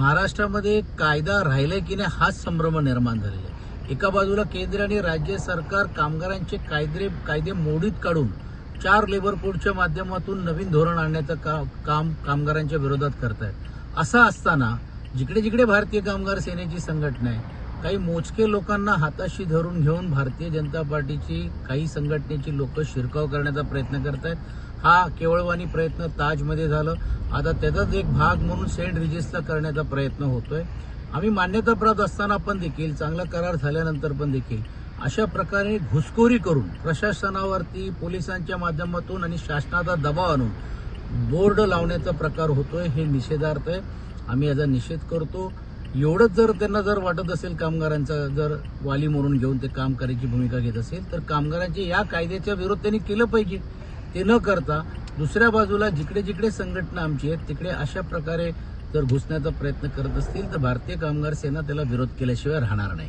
महाराष्ट्रामध्ये कायदा राहिलाय की नाही हाच संभ्रम निर्माण झालेला आहे. एका बाजूला केंद्र आणि राज्य सरकार कामगारांचे कायदे कायदे मोडीत काढून चार लेबर कोडच्या माध्यमातून नवीन धोरण आणण्याचं का, काम कामगारांच्या विरोधात करत आहेत असं असताना जिकडे जिकडे भारतीय कामगार सेनेची संघटना आहे काही मोजके लोकांना हाताशी धरून घेऊन भारतीय जनता पार्टीची काही संघटनेची लोक शिरकाव करण्याचा प्रयत्न करत आहेत हा केवळवाणी प्रयत्न ताजमध्ये झालं. आता त्याचाच एक भाग म्हणून सेंट रिजिस्टर करण्याचा प्रयत्न होतोय. आम्ही मान्यता प्राप्त असताना पण देखील चांगला करार झाल्यानंतर पण देखील अशा प्रकारे घुसखोरी करून प्रशासनावरती पोलिसांच्या माध्यमातून आणि शासनाचा दबाव आणून बोर्ड लावण्याचा प्रकार होतोय हे निषेधार्थ आहे. आम्ही याचा निषेध करतो. एवढंच जर त्यांना जर वाटत असेल कामगारांचा जर वाली म्हणून घेऊन ते काम करायची भूमिका घेत असेल तर कामगारांचे या कायद्याच्या विरोध त्यांनी केलं पाहिजे. ते न करता दुसऱ्या बाजूला जिकडे जिकडे संघटना आमची आहेत तिकडे अशा प्रकारे जर घुसण्याचा प्रयत्न करत असतील तर भारतीय कामगार सेना त्याला विरोध केल्याशिवाय राहणार नाही.